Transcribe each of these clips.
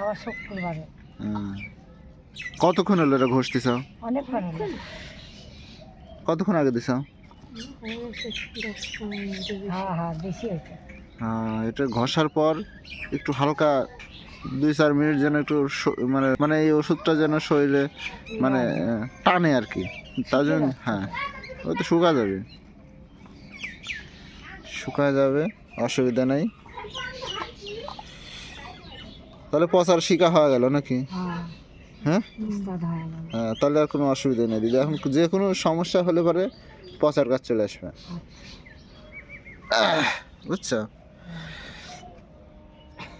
আবার শুক্রবারে। কতক্ষণ হলো এটা ঘষতে চাও অনেক কতক্ষণ আগে দিছাও হ্যাঁ হ্যাঁ বেশি হয়েছে। হ্যাঁ এটা ঘষার পর একটু হালকা দুই চার মিনিট যেন একটু মানে মানে এই ওষুধটা যেন শরীরে মানে টানে আর কি। তার জন্য হ্যাঁ ওই তো শুকা যাবে। শুকা যাবে অসুবিধা নেই। তাহলে পচার শিকা হয়ে গেল নাকি? হ্যাঁ। হ্যাঁ? হয় হ্যাঁ তাহলে আর কোনো অসুবিধা নেই দিদি। এখন যে কোনো সমস্যা হলে পরে পচার কাজ চলে আসবে। আহ, বুঝছ?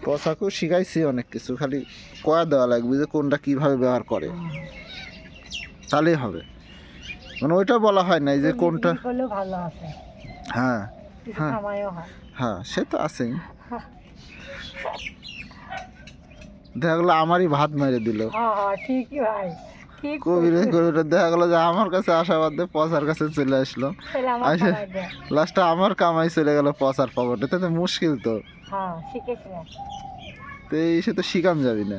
পচাকেও শিখাইছি অনেক কিছু খালি কয়া দেওয়া লাগবে যে কোনটা কীভাবে ব্যবহার করে। তাহলেই হবে। মানে ওইটা বলা হয় নাই যে কোনটা হ্যাঁ হ্যাঁ। হ্যাঁ। সে তো আছেই। দেখা গেলো আমারই ভাত মেরে দিল। ঠিকই ভাই ঠিক কবিরে কবিরে দেখা গেলো যে আমার কাছে আসা বাদ পচার কাছে চলে আসলো। দেয় লাস্টে আমার কামাই চলে গেল পচার পকেটে তাতে মুশকিল তো। হ্যাঁ তো এই সে তো শিকাম যাবি না।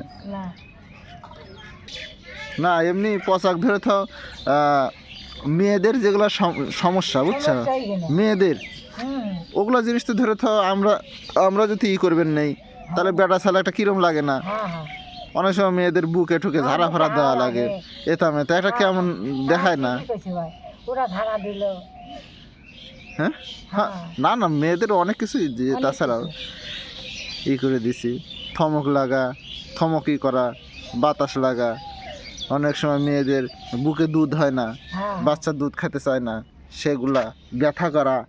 না। এমনি পোশাক ধরে তো মেয়েদের যেগুলো সম- সমস্যা বুঝছ? মেয়েদের। ওগুলো জিনিস তো ধরে তো আমরা আমরা যদি ই করবেন নেই তাহলে বেটা ছেলে একটা কিরম লাগে না? হ্যাঁ হ্যাঁ। অনেক সময় মেয়েদের বুকে ঠুকে ঝাড়া ফাড়া দেওয়া লাগে। এটা মেতে একটা কেমন দেখায় না? ওরা দিল। হ্যাঁ? হ্যাঁ। না না মেয়েদের অনেক কিছুই যে তাছাড়াও ই করে দিছি। থমক লাগা থমকি করা বাতাস লাগা। অনেক সময় মেয়েদের বুকে দুধ হয় না হ্যাঁ। বাচ্চা দুধ খেতে চায় না। সেগুলা ব্যথা করা।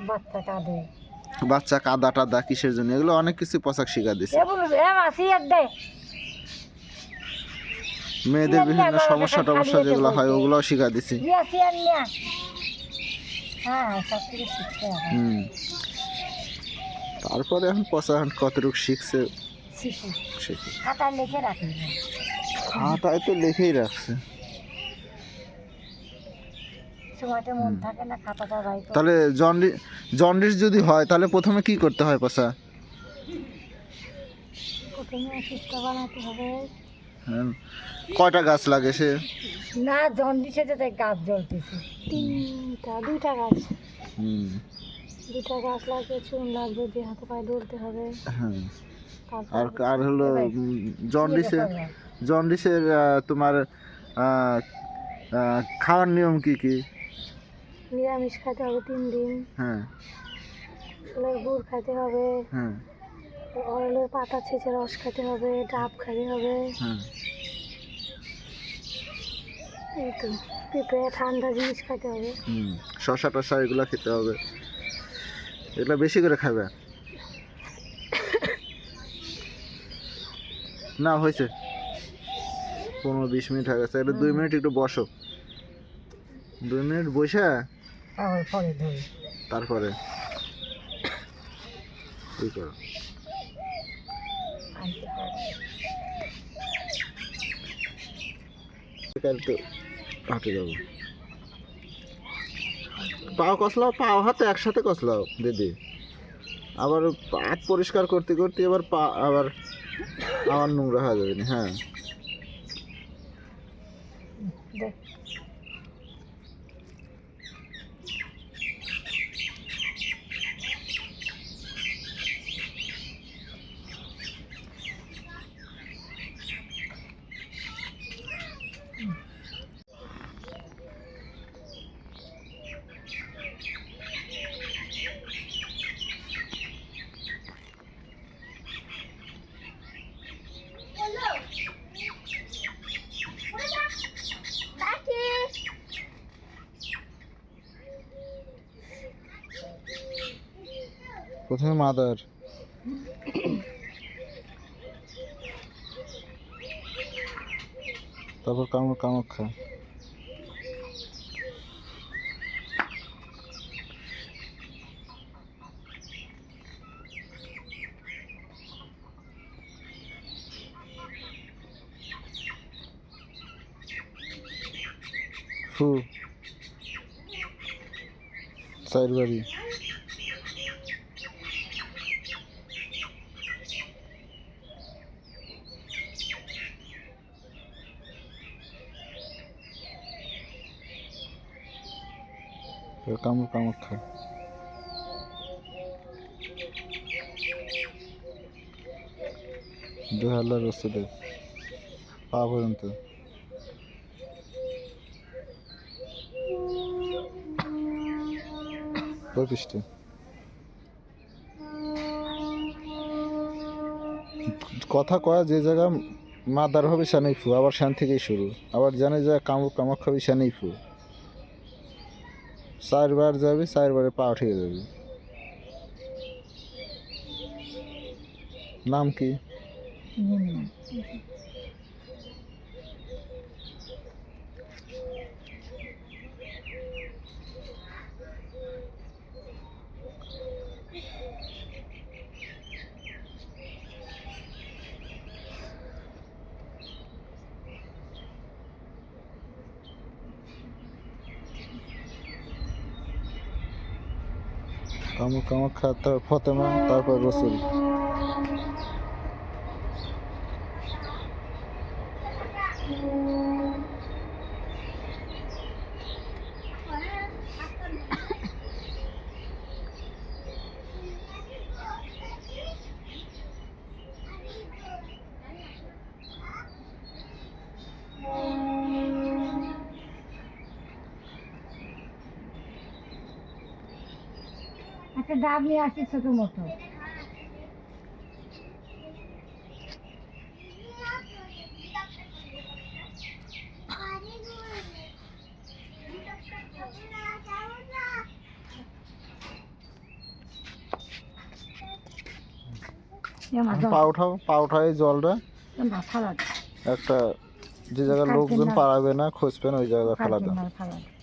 বাচ্চা কাঁদে। বাচ্চা কাদা টাদা কিসের জন্য? এগুলো অনেক কিছু পোশাক শিখা দিছে। এ বলুন এ মাসি এক দে। মেয়েদের বিভিন্ন সমস্যা টমস্যা যেগুলো হয় ওগুলোও শিখা দিছি। নিয়া। হ্যাঁ হুম। তারপরে এখন এখন কতটুকু শিখছে খাতায় তো লিখেই রাখছে। সময়তে মন থাকে না খাতাটা ভাই তাহলে জন্ডিস জন্ডিস যদি হয় তাহলে প্রথমে কি করতে হয় পচা? প্রথমে সুস্থ বানাতে হবে। হ্যাঁ। কয়টা গাছ লাগে সে? না জন্ডিসে যাতে গাছ জ্বলতেছে। তিনটা দুইটা গাছ। হুম। দুইটা গাছ লাগবে চুন লাগবে দিয়ে হাতে পায়ে দৌড়তে হবে। হ্যাঁ। আর আর হলো জন্ডিসে জন্ডিসের তোমার খাওয়ার নিয়ম কি কি? নিরামিষ খেতে হবে তিন দিন। হ্যাঁ। ফুলের গুড় খেতে হবে। হ্যাঁ। অরলের পাতা ছেঁচে রস খেতে হবে ডাব খেতে হবে। হ্যাঁ। এই তো পেঁপে ঠান্ডা জিনিস খেতে হবে। হুম শশা টশা এগুলো খেতে হবে। এগুলো বেশি করে খাবে? না হয়েছে। পনেরো বিশ মিনিট হয়ে গেছে। এটা দুই মিনিট একটু বসো। দুই মিনিট বসে তারপর ধরি। তারপরে কি করো? হাঁটে যাব। পাও কষলাও পাও হাতে একসাথে কষলাও দিদি। আবার হাত পরিষ্কার করতে করতে এবার পা আবার আবার নোংরা হয়ে যাবে না হ্যাঁ। প্রথমে মাদার। তারপর কামড় কামাখ্যা। ফু। চার বাড়ি কামড় কামড় খায় দু হাজার ওষুধে পা পর্যন্ত পৃষ্ঠে কথা কয়া, যে জায়গা মাদার হবে সেখানেই ফু আবার সেখান থেকেই শুরু। আবার জানে যে কামড় কামড় খাবি সেখানেই ফু চারবার যাবি চারবারে পা উঠে যাবি। নাম কি? কামড় খা তার ফতেমা তারপর রসুল। একটা ডাব নিয়ে আসি ছোট মতো। পা উঠাও পা উঠাও জলটা। একটা যে জায়গায় লোকজন পারাবে না খুঁজবেন ওই জায়গায় ফেলা কালকে দাও মাল ফালা দে।